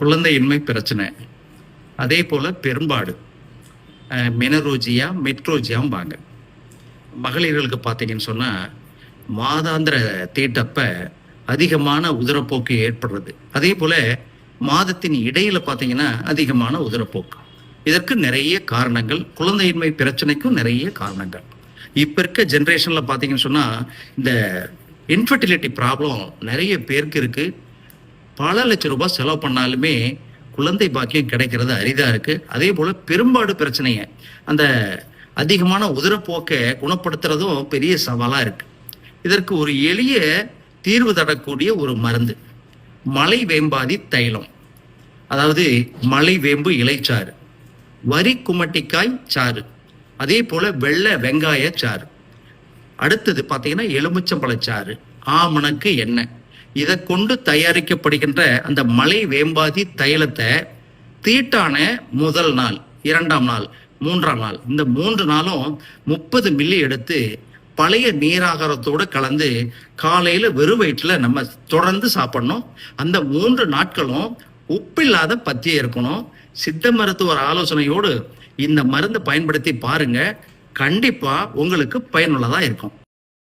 குழந்தையின்மை பிரச்சனை. அதே போல் பெரும்பாடு. மெனரோஜியா மெட்ரோஜியாவும் வாங்க. மகளிர்களுக்கு பார்த்தீங்கன்னு சொன்னால் மாதாந்திர தீட்டப்ப அதிகமான உதரப்போக்கு ஏற்படுறது. அதே போல் மாதத்தின் இடையில பார்த்தீங்கன்னா அதிகமான உதரப்போக்கு. இதற்கு நிறைய காரணங்கள் குழந்தையின்மை பிரச்சனைக்கும் நிறைய காரணங்கள். இப்போ இருக்க ஜென்ரேஷனில் பார்த்தீங்கன்னு சொன்னால் இந்த இன்ஃபர்டிலிட்டி ப்ராப்ளம் நிறைய பேருக்கு இருக்குது பல லட்சம் ரூபாய் செலவு பண்ணாலுமே குழந்தை பாக்கியம் கிடைக்கிறது அரிதாக இருக்குது அதே போல் பெரும்பாடு பிரச்சனையை அந்த அதிகமான உதிரப்போக்கை குணப்படுத்துறதும் பெரிய சவாலாக இருக்குது இதற்கு ஒரு எளிய தீர்வு தரக்கூடிய ஒரு மருந்து மலை வேம்பாதி தைலம். அதாவது மலை வேம்பு இலைச்சாறு வரி குமட்டிக்காய் சாறு அதே போல வெள்ளை வெங்காய சாறு. அடுத்தது பார்த்தீங்கன்னா எலுமிச்சம்பழச்சாறு ஆமணக்கு எண்ணெய். இதை கொண்டு தயாரிக்கப்படுகின்ற அந்த மலை வேம்பாதி தைலத்தை தீட்டான முதல் நாள் இரண்டாம் நாள் மூன்றாம் நாள் இந்த மூன்று நாளும் முப்பது மில்லி எடுத்து பழைய நீராகாரத்தோடு கலந்து காலையில் வெறும் வயிற்றில் நம்ம தொடர்ந்து சாப்பிடணும். அந்த மூன்று நாட்களும் உப்பில்லாத பத்தியம் இருக்கணும். சித்த மருத்துவர் ஆலோசனையோடு இந்த மருந்தை பயன்படுத்தி பாருங்க. கண்டிப்பாக உங்களுக்கு பயனுள்ளதாக இருக்கும்.